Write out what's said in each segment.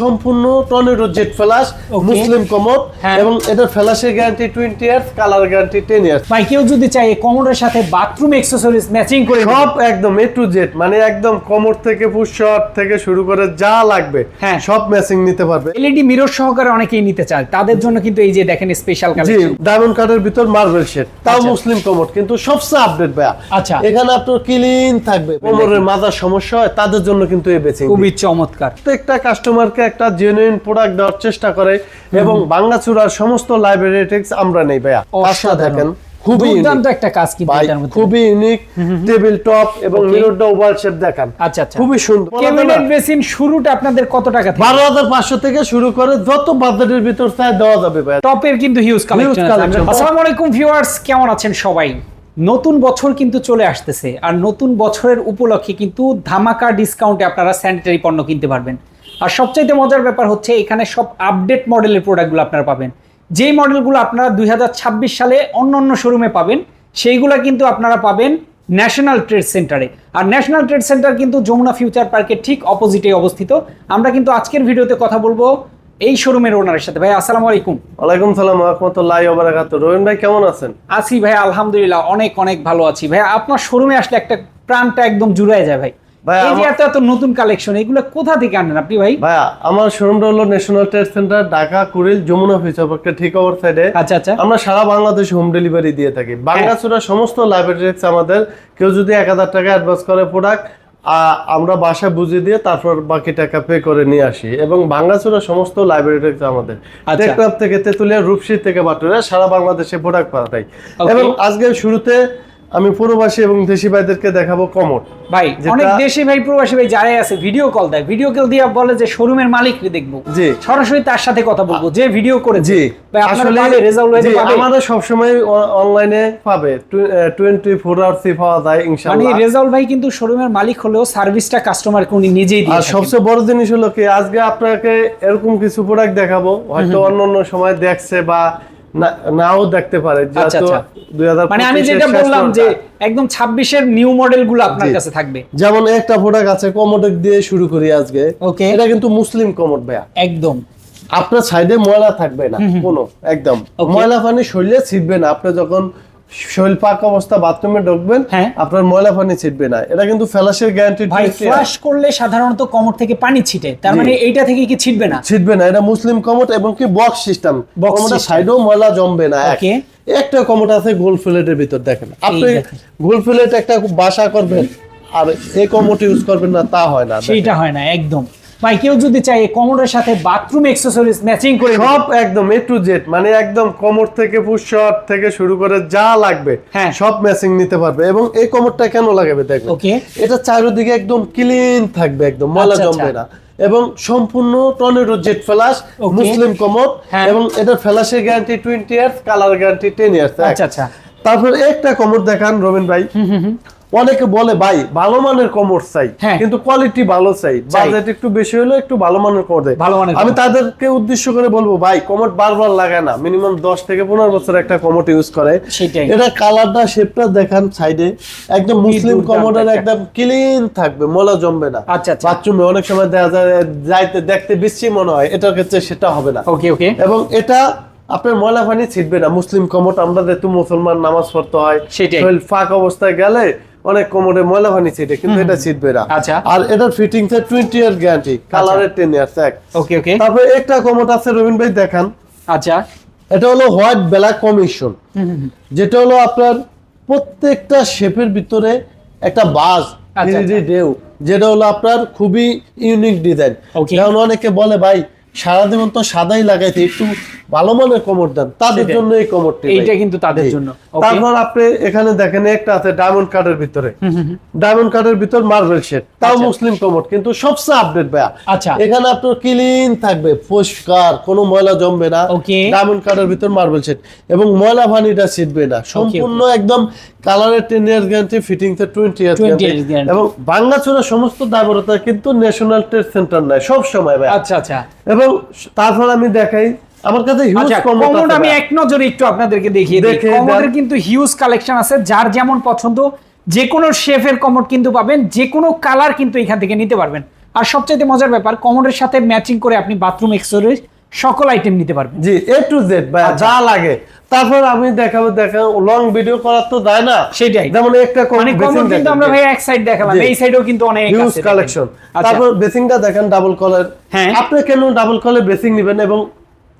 সম্পূর্ণ tornado jet flash মুসলিম commode. এবং এটার ফ্ল্যাশের guarantee twenty years colour guarantee ten years ভাই কেউ যদি চায় কমোডের সাথে বাথরুম অ্যাক্সেসরিজ ম্যাচিং করে সব একদম এ টু জেড মানে একদম কোমর থেকে পুশ থেকে শুরু করে যা লাগবে হ্যাঁ। সব ম্যাচিং নিতে পারবে। এলইডি মিরর সহকারে অনেকেই নিতে চায়। তাদের জন্য কিন্তু এই যে দেখেন স্পেশাল কালেকশন ডায়মন্ড কার্ডের ভিতর মার্বেল শেড তাও আচ্ছা। মুসলিম কমোড কিন্তু সবচেয়ে আপডেট ভাইয়া। আচ্ছা। এখানে আপনার ক্লিন থাকবে। কোমরের মাথার সমস্যা হয় তাদের জন্য কিন্তু এই বেচিং খুবই চমৎকার। প্রত্যেকটা কাস্টমারকে একটা জেনুইন প্রোডাক্ট দেওয়ার চেষ্টা করে এবং বাংলাচুরার সমস্ত লাইব্রেরি টেক্স আমরা নেই ভাইয়া। কাজটা দেখেন খুবই দুর্দান্ত একটা কাজ কিন্তু এটার মধ্যে। খুবই ইউনিক টেবিল টপ এবং মিররটা ওভার শেপ দেখান। আচ্ছা আচ্ছা। খুবই সুন্দর। ক্যাবিনেট বেসিন শুরুটা আপনাদের কত টাকা থেকে? বারো হাজার পাঁচশো থেকে শুরু করে যত বাজেটের ভিতর চাই দেওয়া যাবে ভাই টপের কিন্তু হিউজ কালেকশন আছে। আসসালামু আলাইকুম ভিউয়ার্স কেমন আছেন সবাই? নতুন বছর কিন্তু চলে আসতেছে। আর নতুন বছরের উপলক্ষে কিন্তু ধামাকা ডিসকাউন্টে আপনারা স্যানিটারি পণ্য কিনতে পারবেন। আর সবচাইতে মজার ব্যাপার হচ্ছে এখানে সব আপডেট মডেলের প্রোডাক্টগুলো আপনারা পাবেন। যেই মডেলগুলো আপনারা দুই হাজার ছাব্বিশ সালে অন্য অন্য শোরুমে পাবেন সেইগুলো কিন্তু আপনারা পাবেন ন্যাশনাল ট্রেড সেন্টারে আর ন্যাশনাল ট্রেড সেন্টার কিন্তু যমুনা ফিউচার পার্কের ঠিক অপোজিটে অবস্থিত। আমরা কিন্তু আজকের ভিডিওতে কথা বলব এই শোরুমের ওনারের সাথে। ভাই আসসালামু আলাইকুম। ওয়ালাইকুম সালাম রহমতুল্লাহ ওবারাকাত রহিম ভাই কেমন আছেন? আছি ভাই আলহামদুলিল্লাহ অনেক অনেক ভালো আছি। ভাই আপনার শোরুমে আসলে একটা প্রাণটা একদম জুড়ায় যায় ভাই। এত নতুন কালেকশন এগুলো কোথা থেকে আনেন আপনি ভাই? ভাইয়া আমার শোরুমটা হলো national trade centre Dhaka Kuril Jamuna ঠিক ওভার সাইডে আচ্ছা আচ্ছা। আমরা সারা বাংলাদেশে হোম ডেলিভারি দিয়ে থাকি। বাংলাচুরা সমস্ত লাইব্রেরি আমাদের। কেউ যদি এক হাজার টাকা অ্যাডভান্স করে প্রোডাক্ট আমরা বাসা বুঝিয়ে দিয়ে তারপর বাকি টাকা পে করে নিয়ে আসি। এবং বাংলাচুরা সমস্ত লাইব্রেরি আমাদের। আচ্ছা। টেকনাফ থেকে তেতুলিয়া রূপসী থেকে বাটুরা সারা বাংলাদেশে প্রোডাক্ট পাঠাই. এবং আজকে শুরুতে আমি প্রবাসী এবং দেশি ভাইদেরকে দেখাবো কমর ভাই অনেক দেশি ভাই প্রবাসী ভাই যারাই আছে ভিডিও কল দেয়। ভিডিও কল দিয়ে বলে যে শোরুমের মালিককে দেখব। জি। সরাসরি তার সাথে কথা বলব যে ভিডিও করে জি। আসলে রেজাল্ট জি, পাবে। আমাদের সবসময় অনলাইনে পাবে। টোয়েন্টি ফোর আওয়ার্সই পাওয়া যায় ইনশাআল্লাহ। মানে রেজাউল ভাই কিন্তু শোরুমের মালিক হলেও সার্ভিসটা কাস্টমারকে উনি নিজেই দিয়ে আর সবচেয়ে বড় জিনিস হলো কি আজকে আপনাকে এরকম কিছু প্রোডাক্ট দেখাবো। হয়তো অন্য অন্য সময় দেখছে বা নাও দেখতে পারে আচ্ছা, আচ্ছা। মানে আমি যেটা বললাম যে একদম ছাব্বিশের নিউ মডেলগুলো আপনার। কাছে থাকবে। যেমন একটা প্রোডাক্ট আছে কমোডেক দিয়ে শুরু করি আজকে। ওকে। এটা কিন্তু মুসলিম কমোড ভাইয়া। একদম। আপনার সাইডে ময়লা থাকবে না কোনো একদম। ময়লা পানি শরীরে ছিটবে না। আপনি যখন শরীর পাক অবস্থা বাথরুমে ঢুকবেন হ্যাঁ। আপনার ময়লা পানি ছিটবে না। এটা কিন্তু ফ্ল্যাশের গ্যারান্টি ভাই ফ্লাশ করলে সাধারণত কমর থেকে পানি ছিটে। তার মানে এইটা থেকে কি ছিটবে না? ছিটবে না এটা মুসলিম কমোড এবং কি বক্স সিস্টেম কমোডের সাইডেও ময়লা জমবে না এক। Okay. একটা কমোড আছে গোল ফ্লেটের ভিতর দেখেন। আপনি গোল ফ্লেট একটা বাসা করবেন আর এই কমোড ইউজ করবেন না তা হয় না সেইটা হয় না একদম। ভাই কেউ যদি চায় কমরের সাথে বাথরুম অ্যাক্সেসরিজ ম্যাচিং করে সব একদম এ টু জেড মানে একদম কোমর থেকে পুশট থেকে শুরু করে যা লাগবে হ্যাঁ। সব ম্যাচিং নিতে পারবে এবং এই কোমরটা কেন লাগাবে দেখবেন Okay. এটা চারিদিকে একদম ক্লিন থাকবে একদম ময়লা আচ্ছা, জমবে আচ্ছা। না এবং সম্পূর্ণ টর্নেডো জেট ফ্ল্যাশ. মুসলিম কোমর হ্যাঁ। এবং এটার ফ্ল্যাশের guarantee twenty years colour guarantee ten years আচ্ছা আচ্ছা তারপর একটা কোমর দেখান রবিন ভাই অনেকে বলে ভাই ভালো মানের কোমর চাই হ্যাঁ। কিন্তু কোয়ালিটি ভালো চাই। বাজেট একটু বেশি হলে একটু ভালো মানের কোমর দেয় ভালো মানের আমি তাদেরকে উদ্দেশ্য করে বলব ভাই কোমর বারবার লাগায় না মিনিমাম দশ থেকে পনেরো বছর একটা কোমর ইউজ করে। এটা কালারটা শেপটা দেখান সাইডে একদম মুসলিম কোমরের। একদম ক্লিন থাকবে মলা জমবে না আচ্ছা, আচ্ছা। বাথরুমে অনেক সময় দেখা যায় যাইতে দেখতে বিশ্রী মনে হয় এটার ক্ষেত্রে সেটা হবে না ওকে ওকে এবং এটা আপনার ময়লা পানি ছিটবে না মুসলিম কমট আমরা যেহেতু মুসলমান নামাজ পড়তে হয়। শরীর ফাঁক অবস্থায় গেলে অনেক কোমরে ময়লা পানি ছিটে কিন্তু এটা ছিটবে না আচ্ছা। আর এটার ফিটিং টোয়েন্টি ইয়ার গ্যারান্টি কালারের টেন ইয়ার্স এক। ওকে ওকে তারপরে একটা কমট আছে রবীন ভাই দেখান। আচ্ছা। এটা হলো হোয়াইট ব্ল্যাক কমিশন যেটা হলো আপনার প্রত্যেকটা শেপের ভিতরে একটা বাজ আচ্ছা, 3D ঢেউ যেটা হলো আপনার খুবই ইউনিক ডিজাইন. যেমন অনেকে বলে ভাই তো সাদাই লাগাইতে একটু ভালো মানের কোমর দেন। তাদের জন্য এই কোমরটি এইটা কিন্তু তাদের জন্য। তারপর আপনি এখানে দেখেন একটা আছে ডায়মন্ড কার্ডের ভিতরে। ডায়মন্ড কার্ডের ভিতর মার্বেল শেড তাও আচ্ছা। মুসলিম কোমর কিন্তু সবচেয়ে আপডেট ভাইয়া। আচ্ছা। এখানে আপনার ক্লিন থাকবে পরিষ্কার কোনো ময়লা জমবে না. ডায়মন্ড কার্ডের ভিতর মার্বেল শেড এবং ময়লা ভানিটা ছিটবে না। সম্পূর্ণ একদম কালারের টেন ইয়ার গ্যারান্টি ফিটিং তে টোয়েন্টি ইয়ার 20 years এবং বাংলাচুরা সমস্ত দায়বরতা কিন্তু ন্যাশনাল ট্রেড সেন্টার নাই সব সময় ভাই। আচ্ছা আচ্ছা। এবং তারপর আমি দেখাই আমার কাছে হিউজ আচ্ছা কমোড কমোড আমি এক নজরে একটু আপনাদেরকে দেখিয়ে দিই। কমোডের কিন্তু হিউজ কালেকশন আছে যার যেমন পছন্দ যে কোনো শেফের কমোড কিন্তু পাবেন যে কোনো কালার কিন্তু এখান থেকে নিতে পারবেন। আর সবচাইতে মজার ব্যাপার কমোডের সাথে ম্যাচিং করে আপনি বাথরুম এক্সেসরিজ সকল আইটেম নিতে পারবেন জি এ টু জেড। যা লাগে। তারপর আমি দেখাবো দেখা লং ভিডিও করার তো যায় না। সেটাই। যেমন একটা মানে কমোড কিন্তু আমরা ভাই এক সাইড দেখালাম এই সাইডেও কিন্তু অনেক হিউজ আছে দেখেন। কালেকশন আচ্ছা। তারপর বেসিংটা দেখেন ডাবল কলার হ্যাঁ। আপনি কেন ডাবল কলার বেসিং নেবেন এবং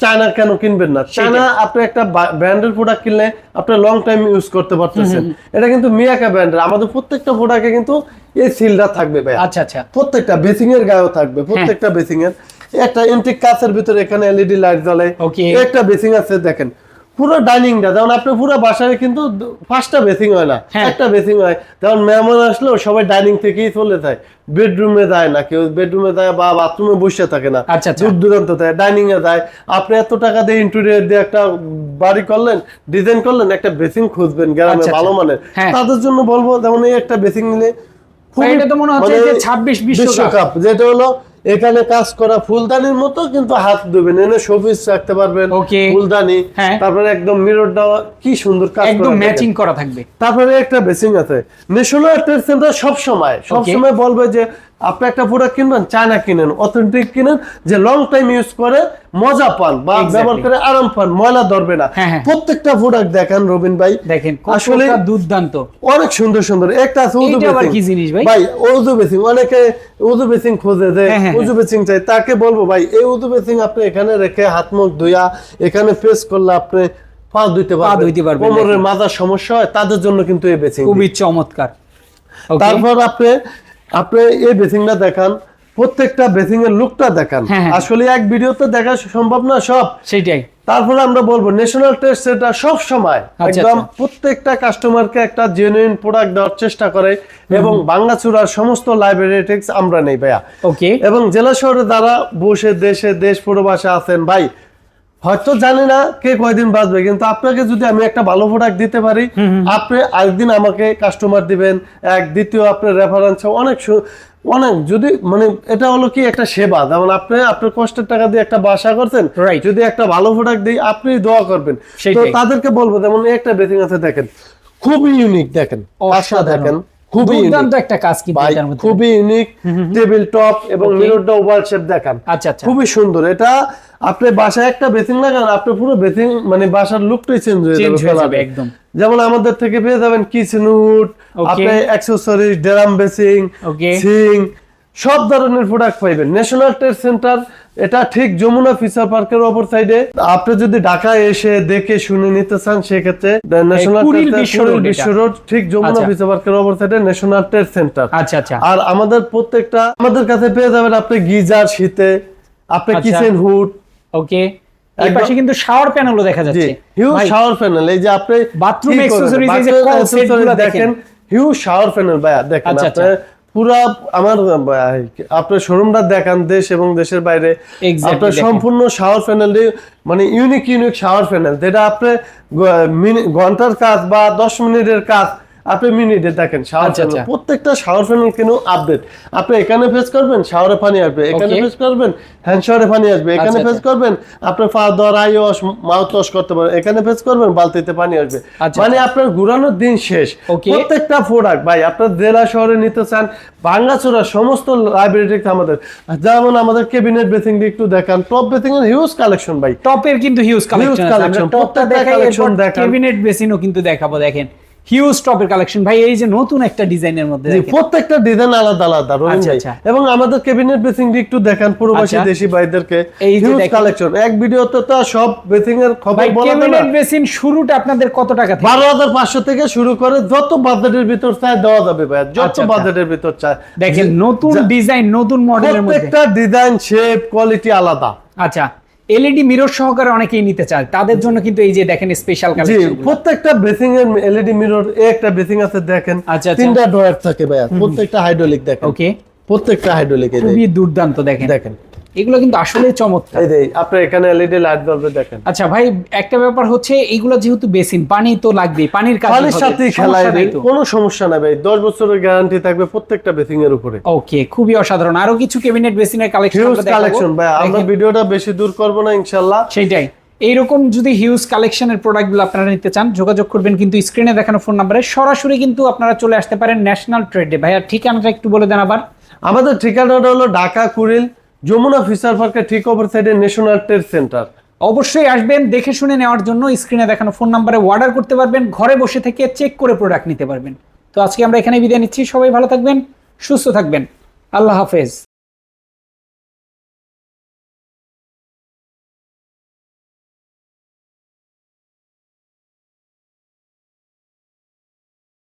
চায়না কেন কিনবেন না? চায়না আপনি একটা ব্র্যান্ডের প্রোডাক্ট কিনলে আপনি লং টাইম ইউজ করতে পারতেছেন। এটা কিন্তু মিয়াকা ব্র্যান্ডের আমাদের প্রত্যেকটা প্রোডাক্টে কিন্তু এই সিলটা থাকবে ভাই আচ্ছা আচ্ছা। প্রত্যেকটা বেসিং এর গায়েও থাকবে প্রত্যেকটা বেসিং এর একটা এন্টিক কাচের ভিতরে এখানে এলইডি লাইট জ্বলে একটা বেসিং আছে দেখেন পুরো ডাইনিংটা যেমন আপনি পুরো বাসায় কিন্তু পাঁচটা বেসিং হয় না হ্যাঁ। একটা বেসিং হয় যেমন মেহমান আসলেও সবাই ডাইনিং থেকেই চলে যায় বেডরুমে যায় না কেউ বেডরুমে যায় বা বাথরুমে বসে থাকে না আচ্ছা, আচ্ছা। দূর দূরান্ত যায় ডাইনিং এ যায় আপনি এত টাকা দিয়ে ইন্টেরিয়র দিয়ে একটা বাড়ি করলেন ডিজাইন করলেন একটা বেসিং খুঁজবেন গ্রামে আচ্ছা, ভালো। মানের হ্যাঁ। তাদের জন্য বলব যেমন এই একটা বেসিং নিলে খুবই- মনে হচ্ছে মানে যে 26 বিশ্বকাপ। বিশ্বকাপ যেটা হলো এখানে কাজ করা ফুলদানির মতো কিন্তু হাত দেবেন এনে শোপিস রাখতে পারবেন. ফুলদানি। হ্যাঁ। তারপরে একদম মিরর দেওয়া কি সুন্দর কাজ একদম ম্যাচিং করা থাকবে। তারপরে একটা বেসিং আছে। ন্যাশনাল ট্রেড সেন্টার সব সময় সব সময় বলবে যে আপনি একটা প্রোডাক্ট কিনবেন চায়না কিনেন অথেন্টিক কিনেন যে লং টাইম ইউজ করে মজা পান বা ব্যবহার করে আরাম পান ময়লা ধরবে না। হ্যাঁ, হ্যাঁ। প্রত্যেকটা প্রোডাক্ট দেখেন রবিন ভাই দেখেন আসলে দুর্দান্ত। অনেক সুন্দর সুন্দর। একটা আছে উজু বেসিং কি জিনিস ভাই? ভাই উজু বেসিং অনেকে উজু বেসিং খোঁজে যে হ্যাঁ, উজু বেসিং চাই তাকে বলব ভাই এই উজু বেসিং আপনি এখানে রেখে হাত মুখ ধুইয়া এখানে ফেস করলে আপনি পা ধুইতে পারবেন। ধুইতে পারবেন, কোমরের। মাথার সমস্যা হয় তাদের জন্য কিন্তু এই বেসিং খুবই চমৎকার। তারপর আপনি আপনি এই বেসিংটা দেখান প্রত্যেকটা বেসিং এর লুকটা দেখান। হ্যাঁ, হ্যাঁ। আসলে এক ভিডিওতে দেখা সম্ভব না সব। সেটাই। তারপরে আমরা বলব ন্যাশনাল টেস্ট সেটা সব সময় আচ্ছা, একদম আচ্ছা। প্রত্যেকটা কাস্টমারকে একটা জেনুইন প্রোডাক্ট দেওয়ার চেষ্টা করে এবং বাংলাচুরার সমস্ত লাইব্রেরি টেক্স আমরা নেই ভাইয়া। ওকে এবং জেলা শহরে যারা বসে দেশে দেশ প্রবাসে আছেন ভাই হয়তো জানি না কে কয়দিন বাঁচবে কিন্তু আপনাকে যদি আমি একটা ভালো প্রোডাক্ট দিতে পারি আপনি একদিন আমাকে কাস্টমার দিবেন এক দ্বিতীয় আপনার রেফারেন্স অনেক অনেক যদি মানে এটা হলো কি একটা সেবা যেমন আপনি আপনার কষ্টের টাকা দিয়ে একটা বাসা করছেন যদি একটা ভালো প্রোডাক্ট দিই আপনি দোয়া করবেন। তো তাদেরকে বলব যেমন একটা বেসিং আছে দেখেন খুবই ইউনিক দেখেন অসাধারণ। দেখেন খুবই দুর্দান্ত একটা কাজ কিন্তু এটার মধ্যে। খুবই ইউনিক টেবিল টপ এবং. মিররটা ওভাল শেপ দেখান। আচ্ছা আচ্ছা। খুবই সুন্দর। এটা আপনি বাসায় একটা বেসিং লাগান আপনি পুরো বেসিং মানে বাসার লুকটাই চেঞ্জ হয়ে যাবে। একদম। যেমন আমাদের থেকে পেয়ে যাবেন কিচেন উড আপনি অ্যাক্সেসরিজ ড্রাম বেসিং সিং সব ধরনের প্রোডাক্ট পাইবেন। ন্যাশনাল ট্রেড সেন্টার এটা ঠিক যমুনা ফিচার পার্কের অপর সাইডে আপনি যদি ঢাকায় এসে দেখে শুনে নিতে চান সেক্ষেত্রে ন্যাশনাল বিশ্ব রোড ঠিক যমুনা আচ্ছা। ফিচার পার্কের অপর সাইডে ন্যাশনাল ট্রেড সেন্টার আচ্ছা আচ্ছা। আর আমাদের প্রত্যেকটা আমাদের কাছে পেয়ে যাবেন আপনি গিজার শীতে আপনি আচ্ছা। Kitchen hood. ওকে। এই একদম- পাশে কিন্তু শাওয়ার প্যানেলও দেখা যাচ্ছে। হিউজ শাওয়ার প্যানেল এই যে আপনি এই যে accessories দেখেন। হিউজ শাওয়ার প্যানেল ভাইয়া। দেখেন আচ্ছা, আপনি পুরা আমার আপনার শোরুমটা দেখান দেশ এবং দেশের বাইরে। আপনার সম্পূর্ণ শাওয়ার প্যানেল মানে ইউনিক ইউনিক শাওয়ার প্যানেল যেটা আপনি ঘণ্টার কাজ বা দশ মিনিটের কাজ আপনি মিনিটে দেখেন শাওয়ার আচ্ছা, প্যানেল আচ্ছা। প্রত্যেকটা শাওয়ার প্যানেল কেন আপডেট আপনি এখানে ফেস করবেন শাওয়ারে পানি আসবে। এখানে ফেস করবেন হ্যান্ড শাওয়ারে পানি আসবে। এখানে আচ্ছা, ফেস করবেন আপনার পা ধর আই ওয়াশ মাউথ ওয়াশ করতে পারেন এখানে ফেস করবেন বালতিতে পানি আসবে। মানে আপনার ঘুরানোর দিন শেষ। প্রত্যেকটা প্রোডাক্ট ভাই আপনার জেলা শহরে নিতে চান ভাঙ্গাচোরা সমস্ত লাইব্রেরি আমাদের। যেমন আমাদের ক্যাবিনেট বেসিং একটু দেখান টপ বেসিং এর হিউজ কালেকশন ভাই। টপের কিন্তু হিউজ কালেকশন টপটা প্রত্যেকটা দেখাই। ক্যাবিনেট বেসিনও কিন্তু দেখাবো দেখেন। হিউজ টপের কালেকশন ভাই এই যে নতুন একটা ডিজাইনের মধ্যে প্রত্যেকটা ডিজাইন আলাদা আলাদা আচ্ছা, আচ্ছা। এবং আমাদের ক্যাবিনেট বেসিং একটু দেখান প্রবাসী আচ্ছা। দেশি ভাইদেরকে। এই যে হিউজ কালেকশন এক ভিডিওতে তো সব বেসিং এর খবর বলা ক্যাবিনেট শুরুটা আপনাদের কত টাকা থেকে? বারো হাজার পাঁচশো থেকে শুরু করে যত বাজেটের ভিতর চায় দেওয়া যাবে ভাই। যত। বাজেটের ভিতর চায় দেখেন নতুন ডিজাইন নতুন মডেলের মধ্যে। প্রত্যেকটা ডিজাইন শেপ কোয়ালিটি আলাদা। আচ্ছা। এলইডি মিরর সহকারে অনেকেই নিতে চায়। তাদের জন্য কিন্তু এই যে দেখেন স্পেশাল কালেকশন প্রত্যেকটা ব্রেসিং এর এলইডি মিরর একটা ব্রেসিং আছে দেখেন। আচ্ছা, আচ্ছা। তিনটা ড্রয়ার থাকে ভাইয়া। প্রত্যেকটা হাইড্রোলিক দেখেন। ওকে প্রত্যেকটা হাইড্রোলিক খুবই দুর্দান্ত দেখেন। দেখেন। এগুলো কিন্তু আসলে চমৎকার। এই আপনার এখানে এলইডি লাইট জ্বলবে দেখেন। আচ্ছা ভাই একটা ব্যাপার হচ্ছে এইগুলো যেহেতু বেসিন পানি তো লাগবে পানির কাজ পানির সাথেই খেলায় কোনো সমস্যা নাই ভাই দশ বছরের গ্যারান্টি থাকবে প্রত্যেকটা বেসিং এর উপরে। ওকে খুবই অসাধারণ। আরও কিছু ক্যাবিনেট বেসিনের কালেকশন হিউজ কালেকশন ভাই আমরা ভিডিওটা বেশি দূর করব না ইনশাল্লাহ সেইটাই। এইরকম যদি হিউজ কালেকশনের প্রোডাক্টগুলো আপনারা নিতে চান যোগাযোগ করবেন কিন্তু স্ক্রিনে দেখানো ফোন নাম্বারে সরাসরি কিন্তু আপনারা চলে আসতে পারেন ন্যাশনাল ট্রেডে ভাইয়া ঠিকানাটা একটু বলে দেন আবার। আমাদের ঠিকানাটা হলো ঢাকা কুড়িল যমুনা ফিচার পার্কের ঠিক অপর সাইডে ন্যাশনাল ট্রেড সেন্টার অবশ্যই আসবেন, দেখে শুনে নেওয়ার জন্য স্ক্রিনে দেখানো ফোন নাম্বারে অর্ডার করতে পারবেন, ঘরে বসে থেকে চেক করে প্রোডাক্ট নিতে পারবেন। তো আজকে আমরা এখানে বিদায় নিচ্ছি, সবাই ভালো থাকবেন, সুস্থ থাকবেন। আল্লাহ হাফেজ।